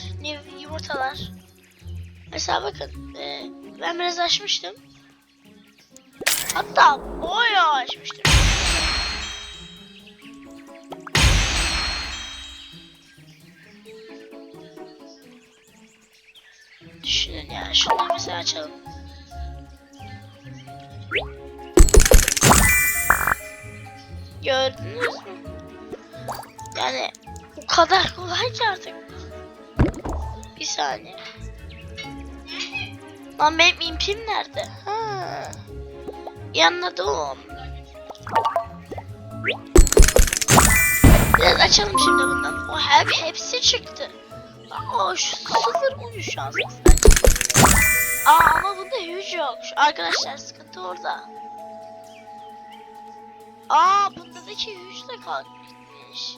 Petler. New yumurtalar. Mesela bakın. e, ben biraz açmıştım. Hatta bayağı açmıştım. Düşünün ya. Şunları mesela açalım. Gördünüz mü? Yani o kadar kolay ki artık. Bir saniye. Lan benim impim nerede? Ha. Yanladım. Biraz açalım şimdi bundan. O hep hepsi çıktı. Aa şu sıfır oyun şansı. Aa ama bunda huge yok. Şu arkadaşlar sıkıntı orada. Aa bundaki huge de kalkmış.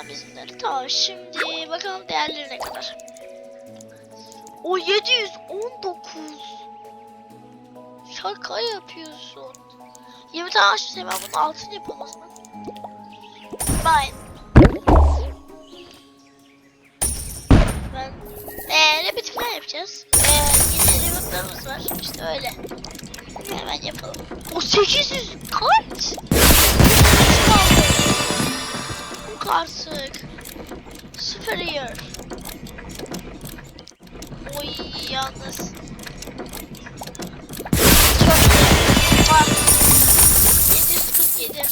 Sen bizimleri tamam şimdi bakalım değerleri ne kadar. O 719. Şaka yapıyorsun. 20 tane açmış hemen bunun altını yapalım o zaman. Bye. Ben eee repeti falan yapacağız. Eee yine remote'larımız var. İşte öyle. Hemen yapalım. O 800 kaç? Artık. Superior. Oy yalnız. Çok. Bak. 747.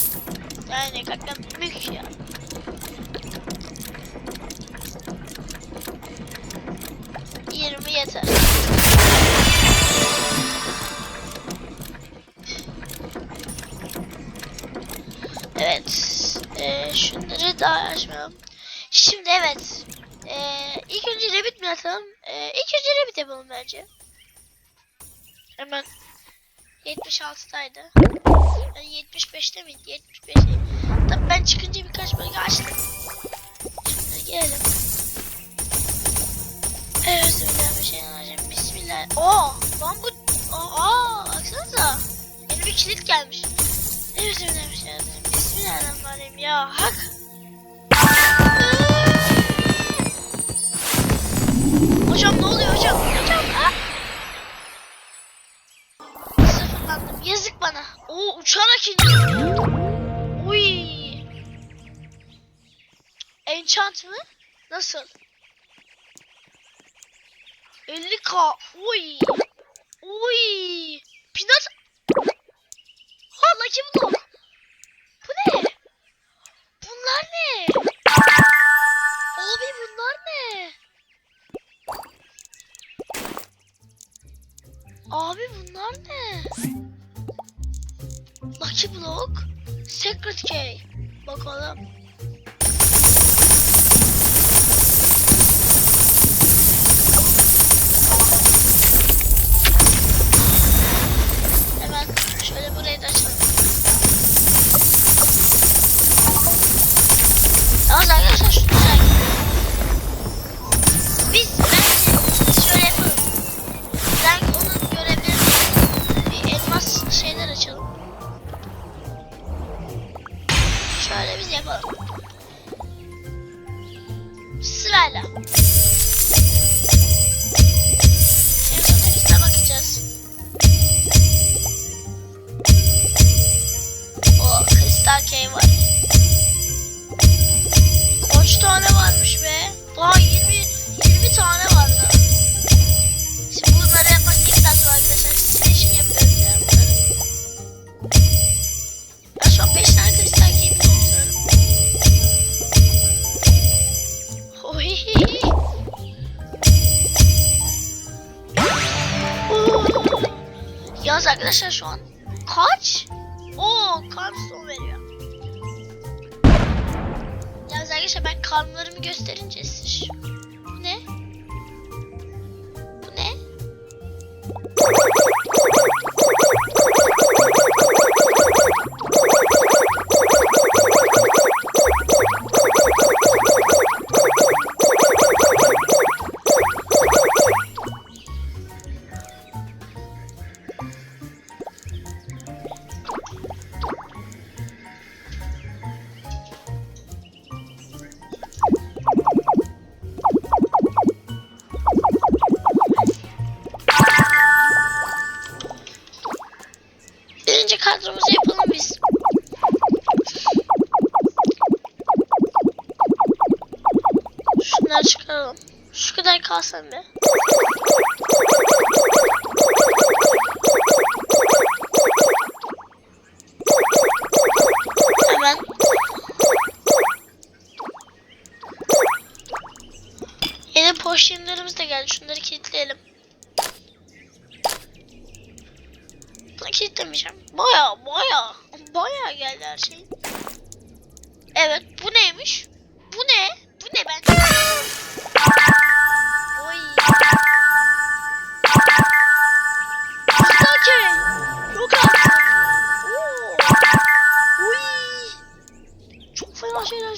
Yani kakam mük ya. Daha açmayalım. Şimdi evet. Ee, ilk önce Rabbit mi atalım? Ee, ilk önce Rabbit yapalım bence. Hemen 76'daydı. Yani 75'te miydi? 75 değil. Ben çıkınca birkaç bölge açtım. Şimdi gelelim. Evet, özür bir şey alacağım. Bismillah. Oo, lan bu... Aa, baksanıza. Yeni bir kilit gelmiş. Evet, özür bir şey alacağım. Bismillahirrahmanirrahim. Ya hak. Hocam ne oluyor hocam? Hocam. Ah. Sıfırlandım. Yazık bana. Oo uçarak iniyor. Uy. Enchant mı? Nasıl? 50k. Uy. Uy. Pinat. Ha Lucky Block. Bu ne? Bunlar ne? Abi bunlar ne? Lucky Block, Secret Key. Bakalım. Hemen şöyle burayı da açalım. Yalnız arkadaşlar şunu Yalnız arkadaşlar şu an kaç? Oo, karnstone veriyor. Yalnız arkadaşlar ben karnlarımı gösterince siz. Bu ne? Bu ne? Kalsın be. Hemen. Yeni poşetlerimiz de geldi. Şunları kilitleyelim. Bunu kilitlemeyeceğim. Baya baya baya geldi her şey. Evet bu neymiş? Bu ne?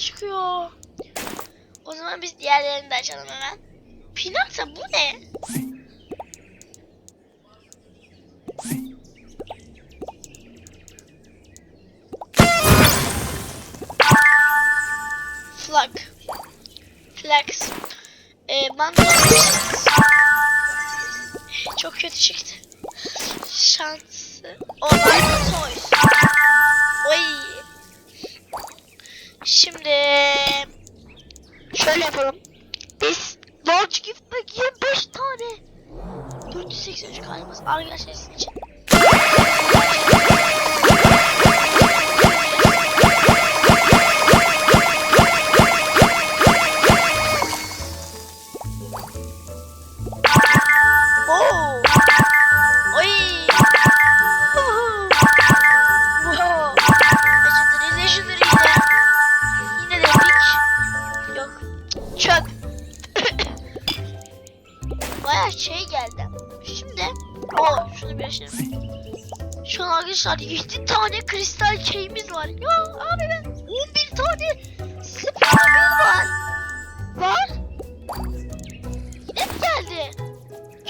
Çıkıyor. O zaman biz diğerlerini de açalım hemen. Pinata bu ne? Flag. Flags. Ee, bandı. Çok kötü çıktı. Şansı. Online Toys. Oy. Şimdi şöyle yapalım. Biz large gift pack 25 tane. 483 kalbimiz arkadaşlar sizin için. Geldi?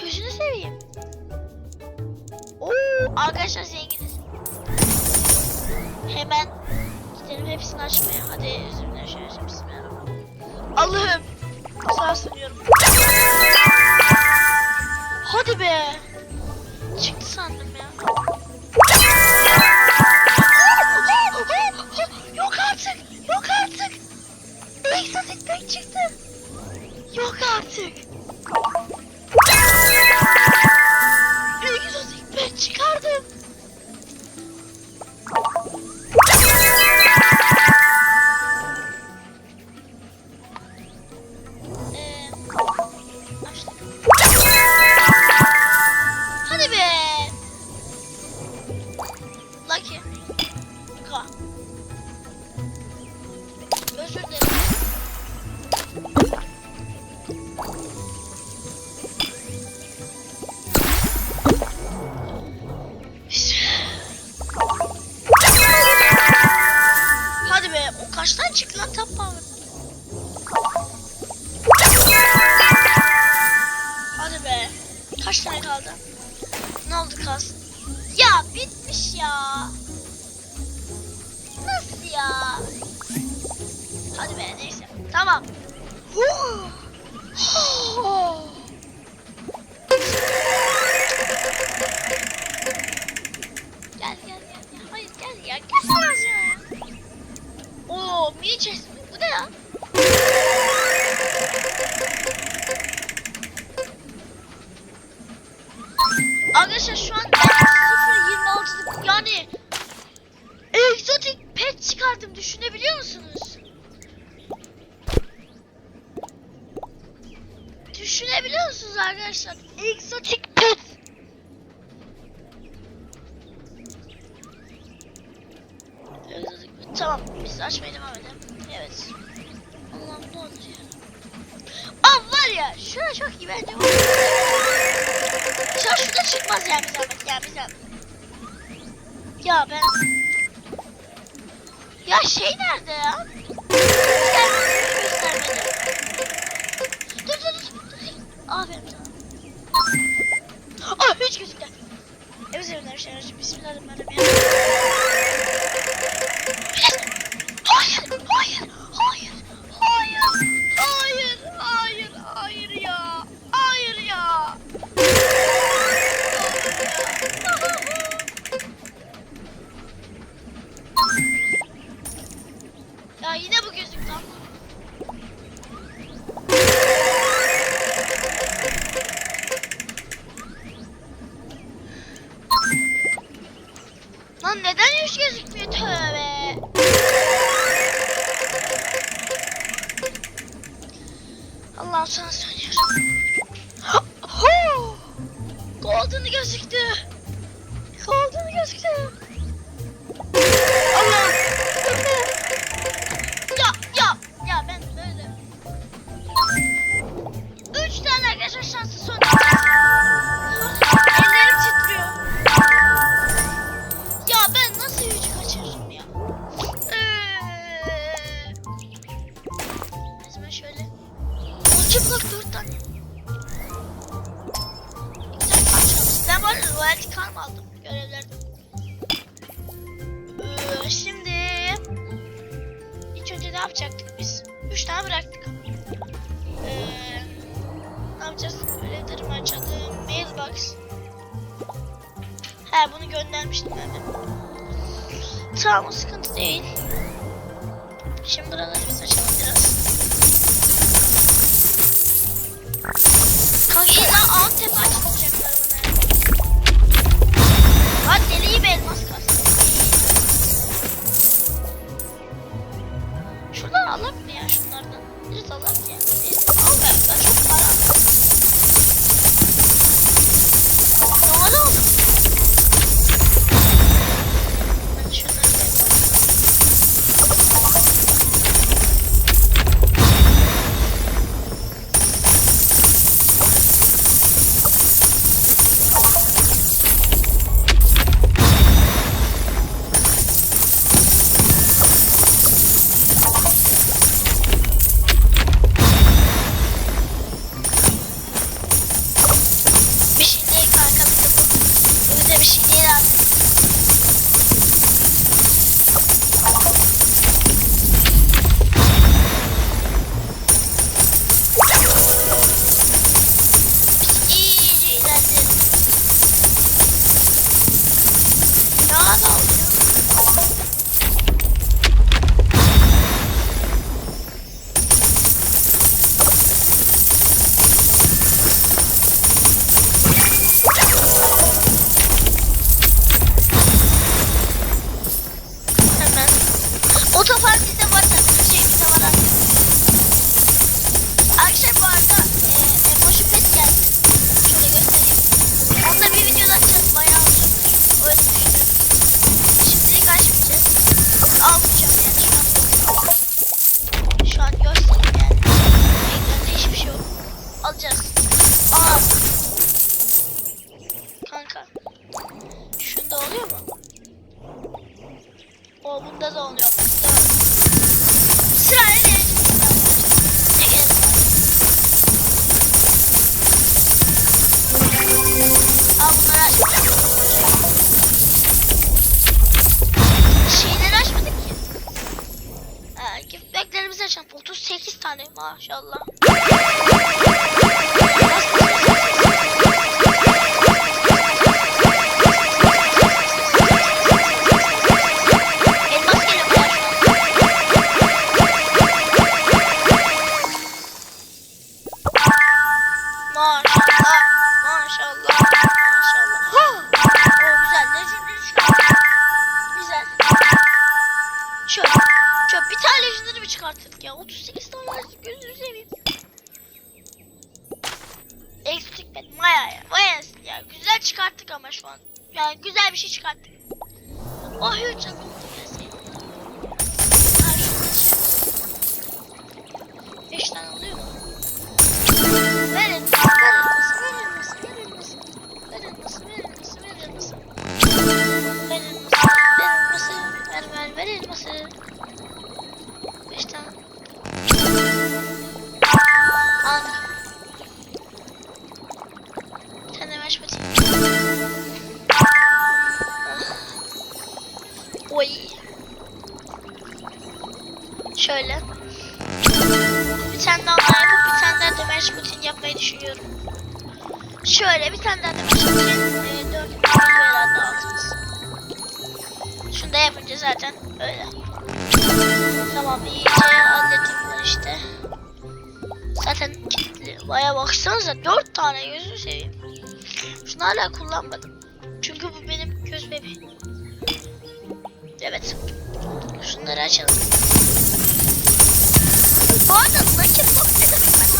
Gözünü seveyim. Oo, arkadaşlar zenginiz. Hemen gidelim hepsini açmaya. Hadi üzümler şöyle bismillahirrahmanirrahim. Allah'ım. Sağ sunuyorum. Hadi be. Çıktı sandım power? Hadi be. Kaç tane kaldı? Ne oldu kalsın? Ya bitmiş ya. Nasıl ya? Hadi be neyse. Tamam. Gel gel gel. Hayır gel ya. Gel sana. Oo mini chest mi? Bu ne ya? Arkadaşlar şu an 0.26'lık yani egzotik pet çıkardım düşünebiliyor musunuz? Düşünebiliyor musunuz arkadaşlar? Egzotik pet. Egzotik pet. Tamam biz açmaya devam edelim. Evet. Allah'ım ne olur ya. Aa var ya şuna çok iyi bence. Şu an şurada çıkmaz yani bir zahmet yani bir zahmet. Ya ben... Ya şey nerede ya? Göstermedi, göstermedi. Dur dur dur. dur. Aferin sana. Aa hiç gözükler. Evet evet arkadaşlar. Bismillahirrahmanirrahim. Hayır, hayır, hayır, hayır, Tamam sıkıntı değil. Şimdi buraları biz açalım biraz. Kanka ya alt tepe açmayacaklar bana. Lan deliyi bir elmas kalsın. Şunları alır mı ya şunlardan? Biraz alır ya? not out. Allah. çıkarttık ama şu an. Yani güzel bir şey çıkarttık. Oh canım. Beş tane Şöyle. Bir tane daha yapıp bir tane daha dömer Putin yapmayı düşünüyorum. Şöyle bir tane daha dömer Putin. E, dördüncü herhalde altımız. Şunu da yapınca zaten öyle. Tamam iyice hallettim işte. Zaten kilitli. baya baksanıza dört tane gözünü seveyim. Şunu hala kullanmadım. Çünkü bu benim göz bebeğim. Evet. Şunları açalım. Bu arada Lucky Block ne demek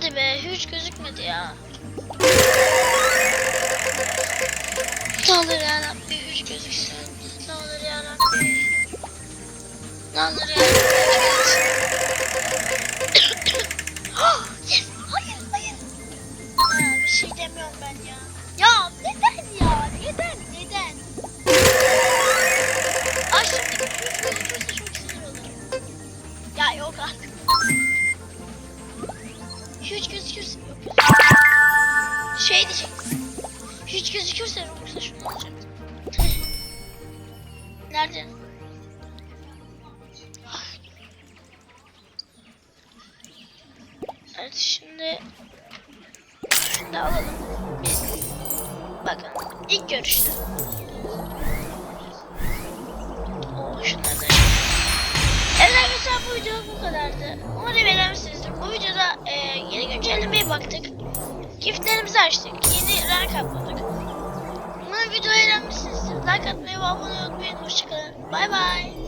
Hadi be hiç gözükmedi ya. Ne olur yarabbim hiç gözüksün. Ne olur yarabbim. Ne olur gözüksün. Ah, yes. Hayır hayır. Ya, bir şey demiyorum ben ya. Ya neden ya? Neden Nerede? Evet şimdi şunu da alalım. Biz bakın ilk görüşte. Oo şunları da Evet arkadaşlar bu video bu kadardı. Umarım beğenmişsinizdir. Bu videoda e, yeni güncellemeye baktık. Giftlerimizi açtık. Yeni rank atladık. Umarım videoyu eğlenmişsinizdir. Like atmayı ve abone olmayı unutmayın. Hoşçakalın. Bay bay.